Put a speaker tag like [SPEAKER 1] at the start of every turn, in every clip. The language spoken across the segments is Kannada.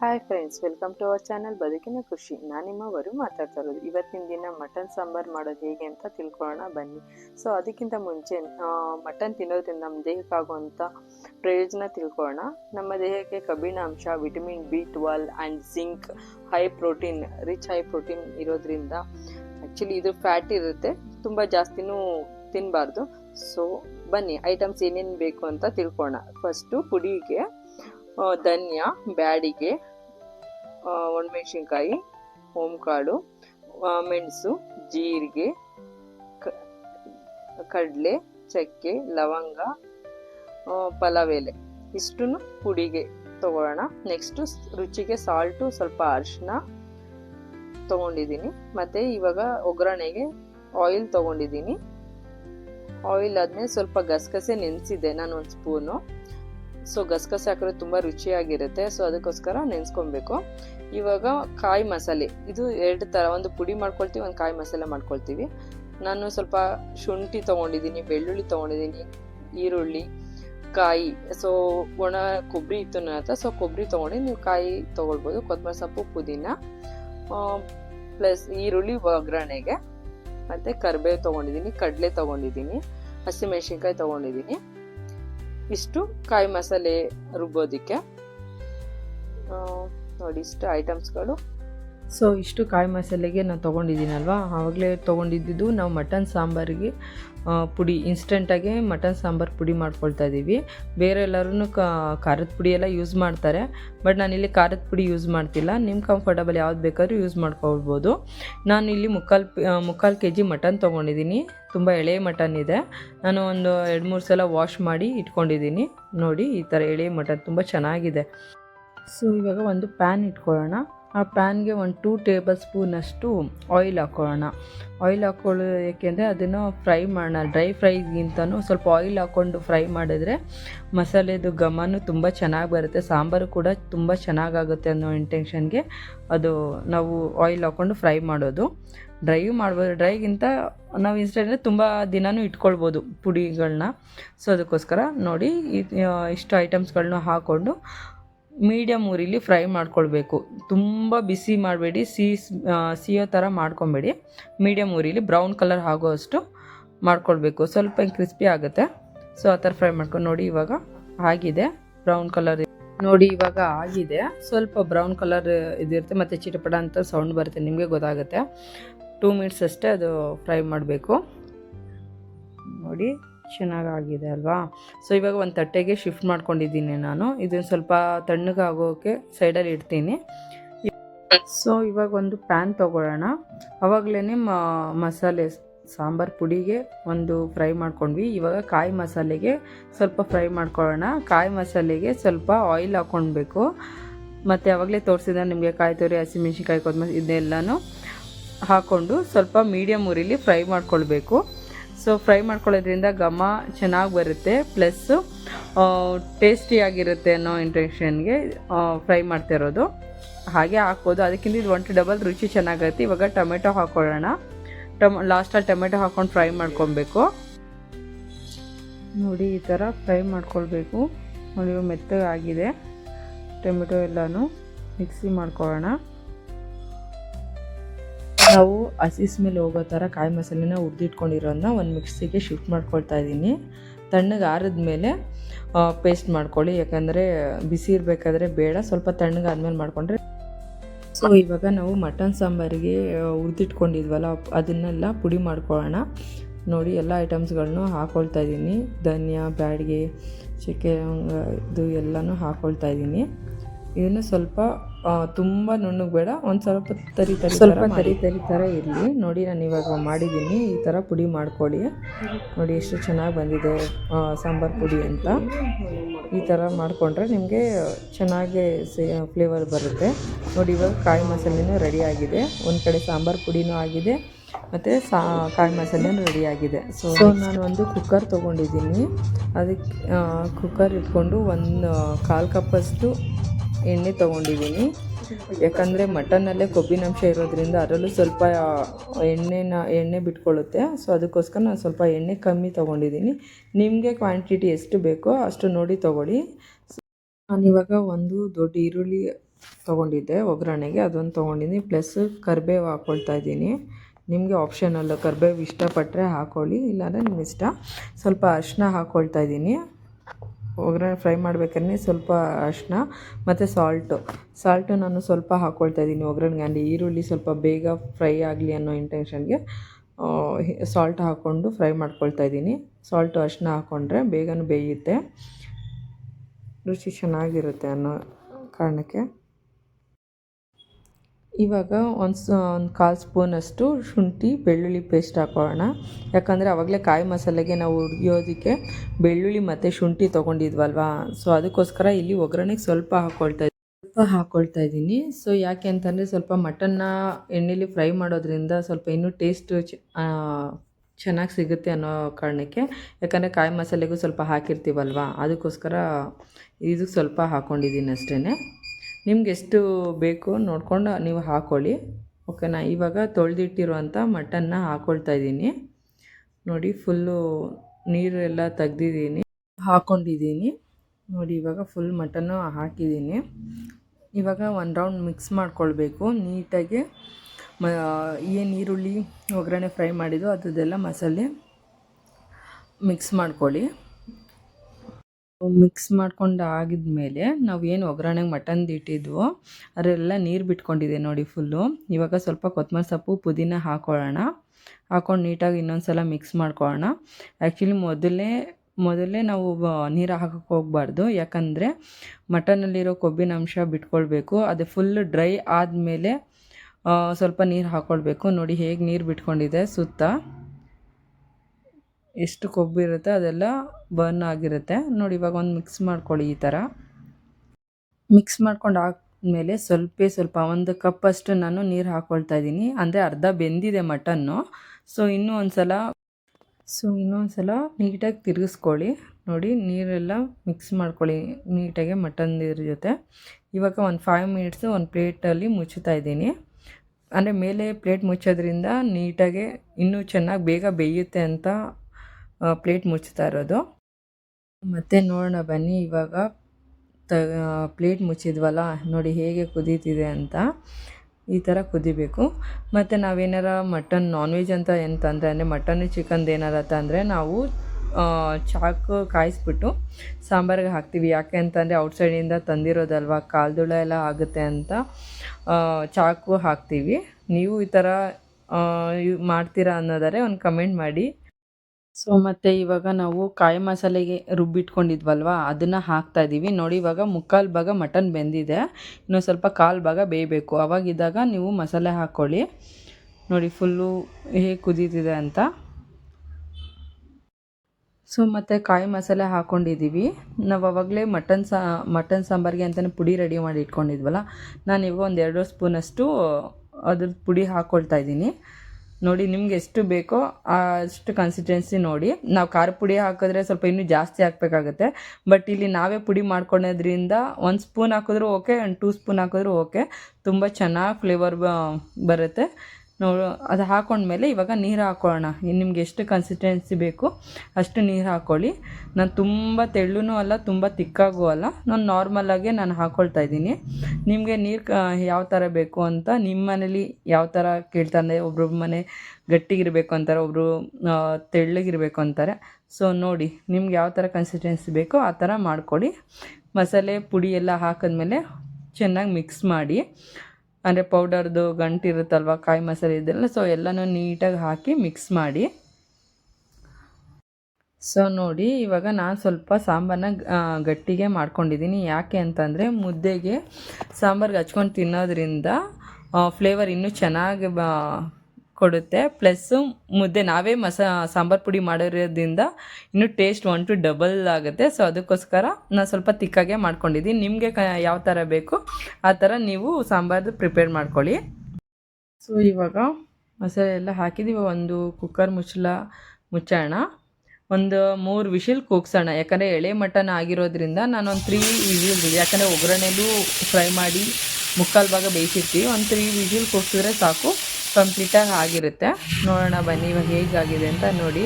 [SPEAKER 1] Hi friends welcome to our channel ಬದುಕಿನ ಖುಷಿ ನಾನು ನಿಮ್ಮವರು ಮಾತಾಡ್ತಾ ಇರೋದು ಇವತ್ತಿನ ದಿನ ಮಟನ್ ಸಾಂಬಾರು ಮಾಡೋದು ಹೇಗೆ ಅಂತ ತಿಳ್ಕೊಳ್ಳೋಣ, ಬನ್ನಿ. ಸೊ ಅದಕ್ಕಿಂತ ಮುಂಚೆ ಮಟನ್ ತಿನ್ನೋದ್ರಿಂದ ನಮ್ಮ ದೇಹಕ್ಕಾಗುವಂಥ ಪ್ರಯೋಜನ ತಿಳ್ಕೊಳ್ಳೋಣ. ನಮ್ಮ ದೇಹಕ್ಕೆ ಕಬ್ಬಿಣ ಅಂಶ vitamin B twelve and zinc high protein rich high protein ಇರೋದ್ರಿಂದ ಆ್ಯಕ್ಚುಲಿ ಇದು ಫ್ಯಾಟ್ ಇರುತ್ತೆ. ತುಂಬ ಜಾಸ್ತಿನೂ ತಿನ್ನಬಾರ್ದು ಸೊ ಬನ್ನಿ ಐಟಮ್ಸ್ ಏನೇನು ಬೇಕು ಅಂತ ತಿಳ್ಕೊಳ್ಳೋಣ. ಫಸ್ಟು ಪುಡಿಗೆ ಧನ್ಯ, ಬ್ಯಾಡಿಗೆ ಒಣಮೆಣಸಿನ್ಕಾಯಿ ಓಂಕಾಳು ಮೆಣಸು, ಜೀರಿಗೆ ಕಡಲೆ, ಚಕ್ಕೆ, ಲವಂಗ ಪಲಾವೆಲೆ. ಇಷ್ಟನ್ನು ಪುಡಿಗೆ ತಗೊಳ್ಳೋಣ. ನೆಕ್ಸ್ಟು ರುಚಿಗೆ ಸಾಲ್ಟು ಸ್ವಲ್ಪ ಅರಿಶಿನ ತಗೊಂಡಿದ್ದೀನಿ. ಮತ್ತು ಇವಾಗ ಒಗ್ಗರಣೆಗೆ ಆಯಿಲ್ ತಗೊಂಡಿದ್ದೀನಿ. ಆಯಿಲ್ ಆದಮೇಲೆ ಸ್ವಲ್ಪ ಗಸಗಸೆ ನೆನೆಸಿದೆ ನಾನು ಒಂದು ಸ್ಪೂನು ಸೊ ಗಸಗಸೆ ಹಾಕಿದ್ರೆ ತುಂಬ ರುಚಿಯಾಗಿರುತ್ತೆ. ಸೊ ಅದಕ್ಕೋಸ್ಕರ ನೆನೆಸ್ಕೊಬೇಕು. ಇವಾಗ ಕಾಯಿ ಮಸಾಲೆ. ಇದು ಎರಡು ಥರ ಒಂದು ಪುಡಿ ಮಾಡ್ಕೊಳ್ತೀವಿ, ಒಂದು ಕಾಯಿ ಮಸಾಲೆ ಮಾಡ್ಕೊಳ್ತೀವಿ. ನಾನು ಸ್ವಲ್ಪ ಶುಂಠಿ ತೊಗೊಂಡಿದ್ದೀನಿ, ಬೆಳ್ಳುಳ್ಳಿ ತೊಗೊಂಡಿದ್ದೀನಿ, ಈರುಳ್ಳಿ, ಕಾಯಿ. ಸೊ ಒಣ ಕೊಬ್ಬರಿ ಇತ್ತು ನನ್ನ ಹತ್ರ. ಸೊ ಕೊಬ್ಬರಿ ತೊಗೊಂಡು ನೀವು ಕಾಯಿ ತೊಗೊಳ್ಬೋದು, ಕೊತ್ತಂಬರಿ ಸೊಪ್ಪು, ಪುದೀನ ಪ್ಲಸ್ ಈರುಳ್ಳಿ ಒಗ್ಗರಣೆಗೆ. ಮತ್ತು ಕರಿಬೇವು ತೊಗೊಂಡಿದ್ದೀನಿ, ಕಡಲೆ ತೊಗೊಂಡಿದ್ದೀನಿ, ಹಸಿಮೆಣ್ಸಿನ್ಕಾಯಿ ತೊಗೊಂಡಿದ್ದೀನಿ. ಇಷ್ಟು ಕಾಯಿ ಮಸಾಲೆ ರುಬ್ಬೋದಕ್ಕೆ. ನೋಡಿ ಇಷ್ಟು ಐಟಮ್ಸ್ಗಳು
[SPEAKER 2] ಸೊ ಇಷ್ಟು ಕಾಯಿ ಮಸಾಲೆಗೆ ನಾನು ತೊಗೊಂಡಿದ್ದೀನಲ್ವ? ಆವಾಗಲೇ ತೊಗೊಂಡಿದ್ದು ನಾವು ಮಟನ್ ಸಾಂಬಾರಿಗೆ ಪುಡಿ ಇನ್ಸ್ಟೆಂಟಾಗೆ ಮಟನ್ ಸಾಂಬಾರು ಪುಡಿ ಮಾಡ್ಕೊಳ್ತಾ ಇದ್ದೀವಿ. ಬೇರೆ ಎಲ್ಲರೂ ಖಾರದ ಪುಡಿ ಎಲ್ಲ ಯೂಸ್ ಮಾಡ್ತಾರೆ. ಬಟ್ ನಾನಿಲ್ಲಿ ಖಾರದ ಪುಡಿ ಯೂಸ್ ಮಾಡ್ತಿಲ್ಲ. ನಿಮ್ಮ ಕಂಫರ್ಟಬಲ್ ಯಾವ್ದು ಬೇಕಾದ್ರೂ ಯೂಸ್ ಮಾಡ್ಕೊಳ್ಬೋದು. ನಾನು ಇಲ್ಲಿ ಮುಕ್ಕಾಲು ಮುಕ್ಕಾಲು ಕೆ ಜಿ ಮಟನ್ ತೊಗೊಂಡಿದ್ದೀನಿ. ತುಂಬ ಎಳೆ ಮಟನ್ ಇದೆ. ನಾನು ಒಂದು ಎರಡು ಮೂರು ಸಲ ವಾಶ್ ಮಾಡಿ ಇಟ್ಕೊಂಡಿದ್ದೀನಿ. ನೋಡಿ, ಈ ಥರ ಎಳೆ ಮಟನ್ ತುಂಬ ಚೆನ್ನಾಗಿದೆ. ಸೊ ಇವಾಗ ಒಂದು ಪ್ಯಾನ್ ಇಟ್ಕೊಳ್ಳೋಣ. ಆ ಪ್ಯಾನ್ಗೆ ಒಂದು ಟೂ ಟೇಬಲ್ ಸ್ಪೂನಷ್ಟು ಆಯಿಲ್ ಹಾಕ್ಕೊಳ್ಳೋಣ ಆಯಿಲ್ ಹಾಕ್ಕೊಳ್ಳೋ ಏಕೆಂದರೆ ಅದನ್ನು ಫ್ರೈ ಮಾಡೋಣ. ಡ್ರೈ ಫ್ರೈಗಿಂತನೂ ಸ್ವಲ್ಪ ಆಯಿಲ್ ಹಾಕ್ಕೊಂಡು ಫ್ರೈ ಮಾಡಿದ್ರೆ ಮಸಾಲೆದು ಘಮನೂ ತುಂಬ ಚೆನ್ನಾಗಿ ಬರುತ್ತೆ. ಸಾಂಬಾರು ಕೂಡ ತುಂಬ ಚೆನ್ನಾಗಾಗುತ್ತೆ ಅನ್ನೋ ಇಂಟೆನ್ಷನ್ಗೆ ಅದು ನಾವು ಆಯಿಲ್ ಹಾಕ್ಕೊಂಡು ಫ್ರೈ ಮಾಡೋದು. ಡ್ರೈ ಮಾಡ್ಬೋದು. ಡ್ರೈಗಿಂತ ನಾವು ಇನ್ಸ್ಟೆಂಟ್ ತುಂಬ ದಿನವೂ ಇಟ್ಕೊಳ್ಬೋದು ಪುಡಿಗಳನ್ನ. ಸೊ ಅದಕ್ಕೋಸ್ಕರ ನೋಡಿ ಇಷ್ಟು ಐಟಮ್ಸ್ಗಳನ್ನ ಹಾಕ್ಕೊಂಡು ಮೀಡಿಯಮ್ ಊರಿಲಿ ಫ್ರೈ ಮಾಡ್ಕೊಳ್ಬೇಕು. ತುಂಬ ಬಿಸಿ ಮಾಡಬೇಡಿ ಸಿಹಿ ಸಿಯೋ ಥರ ಮಾಡ್ಕೊಬೇಡಿ. ಮೀಡಿಯಮ್ ಊರಿಲಿ ಬ್ರೌನ್ ಕಲರ್ ಆಗೋ ಅಷ್ಟು ಮಾಡ್ಕೊಳ್ಬೇಕು. ಸ್ವಲ್ಪ ಕ್ರಿಸ್ಪಿ ಆಗುತ್ತೆ. ಸೊ, ಆ ಥರ ಫ್ರೈ ಮಾಡ್ಕೊಂಡು ನೋಡಿ ಇವಾಗ ಆಗಿದೆ. ಬ್ರೌನ್ ಕಲರ್ ನೋಡಿ ಇವಾಗ ಆಗಿದೆ. ಸ್ವಲ್ಪ ಬ್ರೌನ್ ಕಲರ್ ಇದಿರುತ್ತೆ, ಮತ್ತು ಚಿಟಪಟ ಅಂತ ಸೌಂಡ್ ಬರುತ್ತೆ, ನಿಮಗೆ ಗೊತ್ತಾಗುತ್ತೆ. ಟೂ ಮಿನಿಟ್ಸ್ ಅಷ್ಟೇ ಅದು ಫ್ರೈ ಮಾಡಬೇಕು. ನೋಡಿ. ಚೆನ್ನಾಗಾಗಿದೆ ಅಲ್ವಾ? ಸೊ ಇವಾಗ ಒಂದು ತಟ್ಟೆಗೆ ಶಿಫ್ಟ್ ಮಾಡ್ಕೊಂಡಿದ್ದೀನಿ ನಾನು. ಇದನ್ನು ಸ್ವಲ್ಪ ತಣ್ಣಗಾಗೋಕ್ಕೆ ಸೈಡಲ್ಲಿ ಇಡ್ತೀನಿ. ಸೊ ಇವಾಗ ಒಂದು ಪ್ಯಾನ್ ತೊಗೊಳ್ಳೋಣ. ಅವಾಗಲೇ ಮಸಾಲೆ ಸಾಂಬಾರು ಪುಡಿಗೆ ಒಂದು ಫ್ರೈ ಮಾಡ್ಕೊಂಡ್ವಿ. ಇವಾಗ ಕಾಯಿ ಮಸಾಲೆಗೆ ಸ್ವಲ್ಪ ಫ್ರೈ ಮಾಡ್ಕೊಳ್ಳೋಣ. ಕಾಯಿ ಮಸಾಲೆಗೆ ಸ್ವಲ್ಪ ಆಯಿಲ್ ಹಾಕ್ಕೊಳ್ಬೇಕು. ಮತ್ತು ಆವಾಗಲೇ ತೋರಿಸಿದ ನಿಮಗೆ ಕಾಯಿ ತುರಿ, ಹಸಿಮೆಣ್ಸಿನ್ಕಾಯಿ, ಕೊತ್ತಂಬರಿ ಇದೆಲ್ಲನೂ ಹಾಕ್ಕೊಂಡು ಸ್ವಲ್ಪ ಮೀಡಿಯಮ್ ಉರಿಲಿ ಫ್ರೈ ಮಾಡ್ಕೊಳ್ಬೇಕು. ಸೊ ಫ್ರೈ ಮಾಡ್ಕೊಳ್ಳೋದ್ರಿಂದ ಘಮ ಚೆನ್ನಾಗಿ ಬರುತ್ತೆ. ಪ್ಲಸ್ಸು ಟೇಸ್ಟಿಯಾಗಿರುತ್ತೆ ಅನ್ನೋ ಇಂಟೆನ್ಷನ್ಗೆ ಫ್ರೈ ಮಾಡ್ತಿರೋದು ಹಾಗೆ ಹಾಕ್ಬೋದು. ಅದಕ್ಕಿಂತ ಇದು ಒನ್ ಡಬಲ್ ರುಚಿ ಚೆನ್ನಾಗಿರುತ್ತೆ ಇವಾಗ ಟೊಮೆಟೊ ಹಾಕ್ಕೊಳ್ಳೋಣ ಟೊಮ ಲಾಸ್ಟಲ್ಲಿ ಟೊಮೆಟೊ ಹಾಕ್ಕೊಂಡು ಫ್ರೈ ಮಾಡ್ಕೊಬೇಕು. ನೋಡಿ, ಈ ಥರ ಫ್ರೈ ಮಾಡ್ಕೊಳ್ಬೇಕು. ನೋಡಿ, ಮೆತ್ತಗಾಗಿದೆ. ಟೊಮೆಟೊ ಎಲ್ಲನೂ ಮಿಕ್ಸಿ ಮಾಡ್ಕೊಳ್ಳೋಣ. ನಾವು ಹಸಿ ಸ್ಮೆಲ್ ಹೋಗೋ ಥರ ಕಾಯಿ ಮಸಾಲೆನ ಹುರಿದಿಟ್ಕೊಂಡಿರೋದನ್ನ ಒಂದು ಮಿಕ್ಸಿಗೆ ಶಿಫ್ಟ್ ಮಾಡ್ಕೊಳ್ತಾ ಇದ್ದೀನಿ. ತಣ್ಣಗೆ ಆರಿದ ಮೇಲೆ ಪೇಸ್ಟ್ ಮಾಡ್ಕೊಳ್ಳಿ. ಯಾಕಂದರೆ ಬಿಸಿ ಇರಬೇಕಾದ್ರೆ ಬೇಡ. ಸ್ವಲ್ಪ ತಣ್ಣಗಾದ್ಮೇಲೆ ಮಾಡಿಕೊಂಡ್ರೆ ಸೊ ಇವಾಗ ನಾವು ಮಟನ್ ಸಾಂಬಾರಿಗೆ ಹುರಿದಿಟ್ಕೊಂಡಿದ್ವಲ್ಲ, ಅದನ್ನೆಲ್ಲ ಪುಡಿ ಮಾಡ್ಕೊಳ್ಳೋಣ. ನೋಡಿ, ಎಲ್ಲ ಐಟಮ್ಸ್ಗಳನ್ನು ಹಾಕ್ಕೊಳ್ತಾ ಇದ್ದೀನಿ. ಧನಿಯಾ, ಬ್ಯಾಡಿಗೆ ಚಕ್ಕೆ ಇದು ಎಲ್ಲನೂ ಹಾಕ್ಕೊಳ್ತಾ ಇದ್ದೀನಿ. ಇದನ್ನು ಸ್ವಲ್ಪ ತುಂಬ ನುಣ್ಣಗೆ ಬೇಡ. ಒಂದು ಸ್ವಲ್ಪ ತರಿ ತರಿ ಸ್ವಲ್ಪ ತರಿ ತರಿ ಥರ ಇರಲಿ. ನೋಡಿ ನಾನು ಇವಾಗ ಮಾಡಿದ್ದೀನಿ ಈ ಥರ ಪುಡಿ ಮಾಡ್ಕೊಳ್ಳಿ. ನೋಡಿ ಎಷ್ಟು ಚೆನ್ನಾಗಿ ಬಂದಿದೆ ಸಾಂಬಾರು ಪುಡಿ ಅಂತ. ಈ ಥರ ಮಾಡಿಕೊಂಡ್ರೆ ನಿಮಗೆ ಚೆನ್ನಾಗಿ ಫ್ಲೇವರ್ ಬರುತ್ತೆ. ನೋಡಿ ಇವಾಗ ಕಾಯಿ ಮಸಾಲೆನೂ ರೆಡಿ ಆಗಿದೆ. ಒಂದು ಕಡೆ ಸಾಂಬಾರು ಪುಡಿನೂ ಆಗಿದೆ. ಮತ್ತು ಸಾ ಕಾಯಿ ಮಸಾಲೆನೂ ರೆಡಿ ಆಗಿದೆ. ಸೊ ಸೊ ನಾನು ಒಂದು ಕುಕ್ಕರ್ ತೊಗೊಂಡಿದ್ದೀನಿ. ಅದಕ್ಕೆ ಕುಕ್ಕರ್ ಇಟ್ಕೊಂಡು ಒಂದು ಕಾಲು ಕಪ್ಪಷ್ಟು ಎಣ್ಣೆ ತೊಗೊಂಡಿದ್ದೀನಿ. ಯಾಕಂದರೆ ಮಟನ್ನಲ್ಲೇ ಕೊಬ್ಬಿನಾಂಶ ಇರೋದ್ರಿಂದ ಅದರಲ್ಲೂ ಸ್ವಲ್ಪ ಎಣ್ಣೆನ, ಎಣ್ಣೆ ಬಿಟ್ಕೊಳ್ಳುತ್ತೆ. ಸೊ ಅದಕ್ಕೋಸ್ಕರ ನಾನು ಸ್ವಲ್ಪ ಎಣ್ಣೆ ಕಮ್ಮಿ ತೊಗೊಂಡಿದ್ದೀನಿ. ನಿಮಗೆ ಕ್ವಾಂಟಿಟಿ ಎಷ್ಟು ಬೇಕೋ ಅಷ್ಟು ನೋಡಿ ತೊಗೊಳ್ಳಿ. ನಾನಿವಾಗ ಒಂದು ದೊಡ್ಡ ಈರುಳ್ಳಿ ತೊಗೊಂಡಿದ್ದೆ ಒಗ್ಗರಣೆಗೆ. ಅದೊಂದು ತೊಗೊಂಡಿದ್ದೀನಿ. ಪ್ಲಸ್ ಕರಿಬೇವು ಹಾಕ್ಕೊಳ್ತಾ ಇದ್ದೀನಿ. ನಿಮಗೆ ಆಪ್ಷನಲ್ಲ ಕರಿಬೇವು ಇಷ್ಟಪಟ್ಟರೆ ಹಾಕ್ಕೊಳ್ಳಿ ಇಲ್ಲಾಂದರೆ ನಿಮ್ಮ ಇಷ್ಟ. ಸ್ವಲ್ಪ ಅರಿಶಿನ ಹಾಕ್ಕೊಳ್ತಾ ಇದ್ದೀನಿ. ಒಗ್ಗರಣೆ ಫ್ರೈ ಮಾಡ್ಬೇಕಾದ್ರೆ ಸ್ವಲ್ಪ ಅರಿಶಿನ ಮತ್ತು ಸಾಲ್ಟು ಸಾಲ್ಟು ನಾನು ಸ್ವಲ್ಪ ಹಾಕ್ಕೊಳ್ತಾ ಇದ್ದೀನಿ ಒಗ್ಗರಣೆಗೆ. ಅಂದರೆ ಈರುಳ್ಳಿ ಸ್ವಲ್ಪ ಬೇಗ ಫ್ರೈ ಆಗಲಿ ಅನ್ನೋ ಇಂಟೆನ್ಷನ್ಗೆ ಸಾಲ್ಟ್ ಹಾಕ್ಕೊಂಡು ಫ್ರೈ ಮಾಡ್ಕೊಳ್ತಾ ಇದ್ದೀನಿ. ಸಾಲ್ಟು ಅರಿಶಿನ ಹಾಕ್ಕೊಂಡ್ರೆ ಬೇಗನೂ ಬೇಯುತ್ತೆ. ರುಚಿ ಚೆನ್ನಾಗಿರುತ್ತೆ ಅನ್ನೋ ಕಾರಣಕ್ಕೆ. ಇವಾಗ ಒಂದು ಒಂದು ಕಾಲು ಸ್ಪೂನಷ್ಟು ಶುಂಠಿ, ಬೆಳ್ಳುಳ್ಳಿ ಪೇಸ್ಟ್ ಹಾಕೋಣ. ಯಾಕಂದರೆ ಆವಾಗಲೇ ಕಾಯಿ ಮಸಾಲೆಗೆ ನಾವು ಹುರಿಯೋದಕ್ಕೆ ಬೆಳ್ಳುಳ್ಳಿ ಮತ್ತು ಶುಂಠಿ ತೊಗೊಂಡಿದ್ವಲ್ವಾ? ಸೊ ಅದಕ್ಕೋಸ್ಕರ ಇಲ್ಲಿ ಒಗ್ಗರಣೆಗೆ ಸ್ವಲ್ಪ ಹಾಕ್ಕೊಳ್ತಾ ಸ್ವಲ್ಪ ಹಾಕ್ಕೊಳ್ತಾ ಇದ್ದೀನಿ. ಸೊ ಯಾಕೆ ಅಂತಂದರೆ ಸ್ವಲ್ಪ ಮಟನ್ನ ಎಣ್ಣೆಲಿ ಫ್ರೈ ಮಾಡೋದ್ರಿಂದ ಸ್ವಲ್ಪ ಇನ್ನೂ ಟೇಸ್ಟು ಚೆನ್ನಾಗಿ ಸಿಗುತ್ತೆ ಅನ್ನೋ ಕಾರಣಕ್ಕೆ. ಯಾಕಂದರೆ ಕಾಯಿ ಮಸಾಲೆಗೂ ಸ್ವಲ್ಪ ಹಾಕಿರ್ತೀವಲ್ವಾ? ಅದಕ್ಕೋಸ್ಕರ ಇದಕ್ಕೆ ಸ್ವಲ್ಪ ಹಾಕ್ಕೊಂಡಿದ್ದೀನಿ ಅಷ್ಟೇ ನಿಮ್ಗೆ ಎಷ್ಟು ಬೇಕು ನೋಡ್ಕೊಂಡು ನೀವು ಹಾಕ್ಕೊಳ್ಳಿ ಓಕೆನಾ ಇವಾಗ ತೊಳೆದಿಟ್ಟಿರುವಂಥ ಮಟನ್ನ ಹಾಕ್ಕೊಳ್ತಾ ಇದ್ದೀನಿ. ನೋಡಿ ಫುಲ್ಲು ನೀರು ಎಲ್ಲ ತೆಗ್ದಿದ್ದೀನಿ. ಹಾಕ್ಕೊಂಡಿದ್ದೀನಿ ನೋಡಿ, ಇವಾಗ ಫುಲ್ ಮಟನ್ನು ಹಾಕಿದ್ದೀನಿ. ಇವಾಗ ಒಂದು ರೌಂಡ್ ಮಿಕ್ಸ್ ಮಾಡ್ಕೊಳ್ಬೇಕು. ನೀಟಾಗಿ, ಮ ಏನು ಈರುಳ್ಳಿ, ಒಗ್ಗರಣೆ ಫ್ರೈ ಮಾಡಿದ್ದು, ಅದರದ್ದೆಲ್ಲ ಮಸಾಲೆ ಮಿಕ್ಸ್ ಮಾಡ್ಕೊಳ್ಳಿ. ಮಿಕ್ಸ್ ಮಾಡ್ಕೊಂಡು ಆಗಿದ್ಮೇಲೆ ನಾವು ಏನು ಒಗ್ಗರಣೆಗೆ ಮಟನ್ದು ಇಟ್ಟಿದ್ವೋ ಅದರೆಲ್ಲ ನೀರು ಬಿಟ್ಕೊಂಡಿದೆ ನೋಡಿ ಫುಲ್ಲು. ಇವಾಗ ಸ್ವಲ್ಪ ಕೊತ್ತಂಬರಿ ಸೊಪ್ಪು, ಪುದೀನ ಹಾಕೊಳ್ಳೋಣ ಹಾಕೊಂಡು ನೀಟಾಗಿ ಇನ್ನೊಂದು ಸಲ ಮಿಕ್ಸ್ ಮಾಡ್ಕೊಳ್ಳೋಣ ಆ್ಯಕ್ಚುಲಿ ಮೊದಲೇ ಮೊದಲೇ ನಾವು ನೀರು ಹಾಕಕ್ಕೆ ಹೋಗಬಾರ್ದು. ಯಾಕಂದರೆ ಮಟನಲ್ಲಿರೋ ಕೊಬ್ಬಿನ ಅಂಶ ಬಿಟ್ಕೊಳ್ಬೇಕು. ಅದು ಫುಲ್ ಡ್ರೈ ಆದಮೇಲೆ ಸ್ವಲ್ಪ ನೀರು ಹಾಕ್ಕೊಳ್ಬೇಕು ನೋಡಿ ಹೇಗೆ ನೀರು ಬಿಟ್ಕೊಂಡಿದೆ, ಸುತ್ತ. ಎಷ್ಟು ಕೊಬ್ಬು ಇರುತ್ತೆ ಅದೆಲ್ಲ ಬರ್ನ್ ಆಗಿರುತ್ತೆ. ನೋಡಿ, ಇವಾಗ ಒಂದು ಮಿಕ್ಸ್ ಮಾಡ್ಕೊಳ್ಳಿ ಈ ಥರ ಮಿಕ್ಸ್ ಮಾಡ್ಕೊಂಡು ಹಾಕಿದ್ಮೇಲೆ ಸ್ವಲ್ಪ ಸ್ವಲ್ಪ ಒಂದು ಕಪ್ ಅಷ್ಟು ನಾನು ನೀರು ಹಾಕ್ಕೊಳ್ತಾ ಇದ್ದೀನಿ. ಅಂದರೆ ಅರ್ಧ ಬೆಂದಿದೆ ಮಟನ್ನು. ಸೊ ಇನ್ನೂ ಒಂದು ಸಲ ಸೊ ಇನ್ನೊಂದು ಸಲ ನೀಟಾಗಿ ತಿರುಗಿಸ್ಕೊಳ್ಳಿ. ನೋಡಿ, ನೀರೆಲ್ಲ ಮಿಕ್ಸ್ ಮಾಡ್ಕೊಳ್ಳಿ ನೀಟಾಗಿ ಮಟನ್ ನೀರು ಜೊತೆ. ಇವಾಗ ಒಂದು ಫೈವ್ ಮಿನಿಟ್ಸು ಒಂದು ಪ್ಲೇಟಲ್ಲಿ ಮುಚ್ಚುತ್ತಾ ಇದ್ದೀನಿ. ಅಂದರೆ ಮೇಲೆ ಪ್ಲೇಟ್ ಮುಚ್ಚೋದ್ರಿಂದ ನೀಟಾಗಿ ಇನ್ನೂ ಚೆನ್ನಾಗಿ ಬೇಗ ಬೇಯುತ್ತೆ ಅಂತ ಪ್ಲೇಟ್ ಮುಚ್ಚುತ್ತಾ ಇರೋದು. ಮತ್ತೆ ನೋಡೋಣ, ಬನ್ನಿ. ಇವಾಗ ತ ಪ್ಲೇಟ್ ಮುಚ್ಚಿದ್ವಲ್ಲ, ನೋಡಿ ಹೇಗೆ ಕುದೀತಿದೆ ಅಂತ. ಈ ಥರ ಕುದಿಬೇಕು. ಮತ್ತು ನಾವೇನಾರ ಮಟನ್ ನಾನ್ ವೆಜ್ ಅಂತ ಎಂತಂದರೆ ಅಂದರೆ ಮಟನ್ ಚಿಕನ್ದು ಏನಾರ ತಂದರೆ ನಾವು ಚಾಕು ಕಾಯಿಸ್ಬಿಟ್ಟು ಸಾಂಬಾರಿಗೆ ಹಾಕ್ತೀವಿ. ಯಾಕೆ ಅಂತಂದರೆ ಔಟ್ಸೈಡಿಂದ ತಂದಿರೋದಲ್ವ, ಕಾಲ್ದುಳ ಎಲ್ಲ ಆಗುತ್ತೆ ಅಂತ ಚಾಕು ಹಾಕ್ತೀವಿ. ನೀವು ಈ ಥರ ಮಾಡ್ತೀರಾ ಅನ್ನೋದಾರೆ ಒಂದು ಕಮೆಂಟ್ ಮಾಡಿ. ಸೊ ಮತ್ತು ಇವಾಗ ನಾವು ಕಾಯಿ ಮಸಾಲೆಗೆ ರುಬ್ಬಿಟ್ಕೊಂಡಿದ್ವಲ್ವ? ಅದನ್ನು ಹಾಕ್ತಾ ಇದ್ದೀವಿ ನೋಡಿ ಇವಾಗ ಮುಕ್ಕಾಲು ಭಾಗ ಮಟನ್ ಬೆಂದಿದೆ. ಇನ್ನೊಂದು ಸ್ವಲ್ಪ ಕಾಲು ಭಾಗ ಬೇಯಬೇಕು. ಅವಾಗಿದ್ದಾಗ ನೀವು ಮಸಾಲೆ ಹಾಕ್ಕೊಳ್ಳಿ ನೋಡಿ ಫುಲ್ಲು ಹೇಗೆ ಕುದೀತಿದೆ ಅಂತ. ಸೊ ಮತ್ತು ಕಾಯಿ ಮಸಾಲೆ ಹಾಕ್ಕೊಂಡಿದ್ದೀವಿ ನಾವು ಅವಾಗಲೇ ಮಟನ್ ಸಾ, ಮಟನ್ ಸಾಂಬಾರಿಗೆ ಅಂತಲೇ ಪುಡಿ ರೆಡಿ ಮಾಡಿ ಇಟ್ಕೊಂಡಿದ್ವಲ್ಲ, ನಾನು ಇವಾಗ ಒಂದು ಎರಡು ಸ್ಪೂನಷ್ಟು ಅದ್ರದ್ದು ಪುಡಿ ಹಾಕ್ಕೊಳ್ತಾ ಇದ್ದೀನಿ ನೋಡಿ, ನಿಮ್ಗೆ ಎಷ್ಟು ಬೇಕೋ ಅಷ್ಟು ಕನ್ಸಿಸ್ಟೆನ್ಸಿ ನೋಡಿ. ನಾವು ಖಾರ ಪುಡಿ ಹಾಕಿದ್ರೆ ಸ್ವಲ್ಪ ಇನ್ನೂ ಜಾಸ್ತಿ ಹಾಕಬೇಕಾಗತ್ತೆ. ಬಟ್ ಇಲ್ಲಿ ನಾವೇ ಪುಡಿ ಮಾಡ್ಕೊಳೋದ್ರಿಂದ ಒಂದು ಸ್ಪೂನ್ ಹಾಕಿದ್ರೂ ಓಕೆ ಆ್ಯಂಡ್ ಟೂ ಸ್ಪೂನ್ ಹಾಕಿದ್ರೂ ಓಕೆ ತುಂಬ ಚೆನ್ನಾಗಿ ಫ್ಲೇವರ್ ಬರುತ್ತೆ. ನೋಡು, ಅದು ಹಾಕೊಂಡ್ಮೇಲೆ ಇವಾಗ ನೀರು ಹಾಕ್ಕೊಳ್ಳೋಣ ನಿಮ್ಗೆ ಎಷ್ಟು ಕನ್ಸಿಸ್ಟೆನ್ಸಿ ಬೇಕು, ಅಷ್ಟು ನೀರು ಹಾಕ್ಕೊಳ್ಳಿ ನಾನು ತುಂಬ ತೆಳ್ಳೂ ಅಲ್ಲ, ತುಂಬ ತಿಕ್ಕಾಗೂ ಅಲ್ಲ. ನಾನು ನಾರ್ಮಲಾಗೆ ನಾನು ಹಾಕ್ಕೊಳ್ತಾ ಇದ್ದೀನಿ. ನಿಮಗೆ ನೀರು ಯಾವ ಥರ ಬೇಕು ಅಂತ ನಿಮ್ಮ ಮನೇಲಿ ಯಾವ ಥರ ಕೇಳ್ತಾರೆ ಒಬ್ಬರು ಮನೆ ಗಟ್ಟಿಗಿರಬೇಕು ಅಂತಾರೆ ಒಬ್ಬರು ತೆಳ್ಳಗಿರಬೇಕು ಅಂತಾರೆ. ಸೊ ನೋಡಿ, ನಿಮ್ಗೆ ಯಾವ ಥರ ಕನ್ಸಿಸ್ಟೆನ್ಸಿ ಬೇಕೋ ಆ ಥರ ಮಾಡ್ಕೊಳ್ಳಿ. ಮಸಾಲೆ ಪುಡಿ ಎಲ್ಲ ಹಾಕಿದ್ಮೇಲೆ ಚೆನ್ನಾಗಿ ಮಿಕ್ಸ್ ಮಾಡಿ. ಅಂದರೆ ಪೌಡರ್ದು ಗಂಟು ಇರುತ್ತಲ್ವ, ಕಾಯಿ ಮಸಾಲೆ ಇದೆಲ್ಲ ಸೊ ಎಲ್ಲನೂ ನೀಟಾಗಿ ಹಾಕಿ ಮಿಕ್ಸ್ ಮಾಡಿ. ಸೊ ನೋಡಿ, ಇವಾಗ ನಾನು ಸ್ವಲ್ಪ ಸಾಂಬಾರನ್ನ ಗಟ್ಟಿಗೆ ಮಾಡ್ಕೊಂಡಿದ್ದೀನಿ. ಯಾಕೆ ಅಂತಂದರೆ ಮುದ್ದೆಗೆ ಸಾಂಬಾರ್ಗೆ ಹಚ್ಕೊಂಡು ತಿನ್ನೋದ್ರಿಂದ ಫ್ಲೇವರ್ ಇನ್ನೂ ಚೆನ್ನಾಗಿ ಕೊಡುತ್ತೆ. ಪ್ಲಸ್ಸು ಮುದ್ದೆ, ನಾವೇ ಮಸ, ಸಾಂಬಾರು ಪುಡಿ ಮಾಡಿರೋದ್ರಿಂದ ಇನ್ನೂ ಟೇಸ್ಟ್ ಒನ್ ಟು ಡಬಲ್ ಆಗುತ್ತೆ. ಸೊ, ಅದಕ್ಕೋಸ್ಕರ ನಾನು ಸ್ವಲ್ಪ ತಿಕ್ಕಾಗೆ ಮಾಡ್ಕೊಂಡಿದ್ದೀನಿ. ನಿಮಗೆ ಕ, ಯಾವ ಥರ ಬೇಕು? ಆ ಥರ ನೀವು ಸಾಂಬಾರ್ದು ಪ್ರಿಪೇರ್ ಮಾಡ್ಕೊಳ್ಳಿ. ಸೊ, ಇವಾಗ ಮಸಾಲೆ ಎಲ್ಲ ಹಾಕಿದ್ದೀವಿ. ಒಂದು ಕುಕ್ಕರ್ ಮುಚ್ಚಳ, ಮುಚ್ಚೋಣ. ಒಂದು ಮೂರು ವಿಷಿಲ್ ಕೂಗ್ಸೋಣ. ಯಾಕಂದರೆ ಎಳೆ ಮಟನ್ ಆಗಿರೋದ್ರಿಂದ ನಾನು ಒಂದು ತ್ರೀ ವಿಷಿಲ್ ಯಾಕಂದರೆ ಒಗ್ಗರಣೆಲೂ ಫ್ರೈ ಮಾಡಿ ಮುಕ್ಕಾಲು ಭಾಗ ಬೇಯಿಸಿರ್ತೀವಿ. ಒಂದು ತ್ರೀ ವಿಷಿಲ್ ಕೂಗ್ಸಿದ್ರೆ ಸಾಕು. ಕಂಪ್ಲೀಟಾಗಿ ಆಗಿರುತ್ತೆ. ನೋಡೋಣ ಬನ್ನಿ ಇವಾಗ ಹೇಗಾಗಿದೆ ಅಂತ ನೋಡಿ.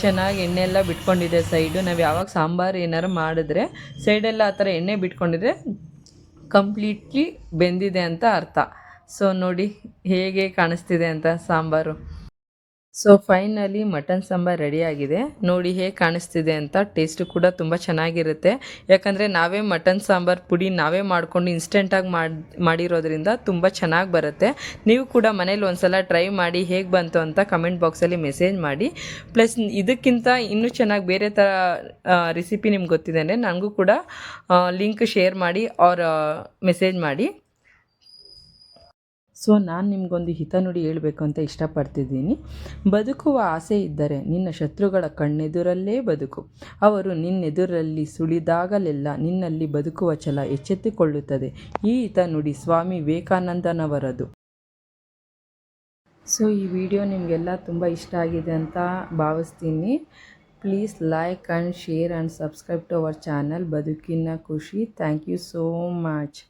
[SPEAKER 2] ಚೆನ್ನಾಗಿ ಎಣ್ಣೆ ಎಲ್ಲ ಬಿಟ್ಕೊಂಡಿದೆ ಸೈಡು. ನಾವು ಯಾವಾಗ ಸಾಂಬಾರು ಏನಾರು ಮಾಡಿದ್ರೆ ಸೈಡೆಲ್ಲ ಆ ಥರ ಎಣ್ಣೆ ಬಿಟ್ಕೊಂಡಿದ್ರೆ ಕಂಪ್ಲೀಟ್ಲಿ ಬೆಂದಿದೆ ಅಂತ ಅರ್ಥ. ಸೊ ನೋಡಿ ಹೇಗೆ ಕಾಣಿಸ್ತಿದೆ ಅಂತ sambar. So finally mutton sambar ರೆಡಿಯಾಗಿದೆ ನೋಡಿ ಹೇಗೆ ಕಾಣಿಸ್ತಿದೆ ಅಂತ ಟೇಸ್ಟು ಕೂಡ ತುಂಬ ಚೆನ್ನಾಗಿರುತ್ತೆ. ಯಾಕಂದರೆ ನಾವೇ ಮಟನ್ ಸಾಂಬಾರು ಪುಡಿ ನಾವೇ ಮಾಡಿಕೊಂಡು ಇನ್ಸ್ಟೆಂಟಾಗಿ ಮಾಡಿ, ಮಾಡಿರೋದ್ರಿಂದ ತುಂಬ ಚೆನ್ನಾಗಿ ಬರುತ್ತೆ. ನೀವು ಕೂಡ ಮನೇಲಿ ಒಂದು ಸಲ ಟ್ರೈ ಮಾಡಿ ಹೇಗೆ ಬಂತು ಅಂತ ಕಮೆಂಟ್ ಬಾಕ್ಸಲ್ಲಿ ಮೆಸೇಜ್ ಮಾಡಿ. ಪ್ಲಸ್ ಇದಕ್ಕಿಂತ ಇನ್ನೂ ಚೆನ್ನಾಗಿ ಬೇರೆ ಥರ ರೆಸಿಪಿ ನಿಮ್ಗೆ ಗೊತ್ತಿದೆ ನನಗೂ ಕೂಡ ಲಿಂಕ್ ಶೇರ್ ಮಾಡಿ ಅವ್ರ ಮೆಸೇಜ್ ಮಾಡಿ. ಸೊ ನಾನು ನಿಮಗೊಂದು ಹಿತನುಡಿ ಹೇಳಬೇಕು ಅಂತ ಇಷ್ಟಪಡ್ತಿದ್ದೀನಿ. ಬದುಕುವ ಆಸೆ ಇದ್ದರೆ ನಿನ್ನ ಶತ್ರುಗಳ ಕಣ್ಣೆದುರಲ್ಲೇ ಬದುಕು. ಅವರು ನಿನ್ನೆದುರಲ್ಲಿ ಸುಳಿದಾಗಲೆಲ್ಲ ನಿನ್ನಲ್ಲಿ ಬದುಕುವ ಛಲ ಎಚ್ಚೆತ್ತುಕೊಳ್ಳುತ್ತದೆ. ಈ ಹಿತನುಡಿ ಸ್ವಾಮಿ ವಿವೇಕಾನಂದನವರದು. ಸೊ ಈ ವಿಡಿಯೋ ನಿಮಗೆಲ್ಲ ತುಂಬ ಇಷ್ಟ ಆಗಿದೆ ಅಂತ ಭಾವಿಸ್ತೀನಿ. Please like and share and subscribe to our channel. ಬದುಕಿನ ಖುಷಿ. Thank you so much.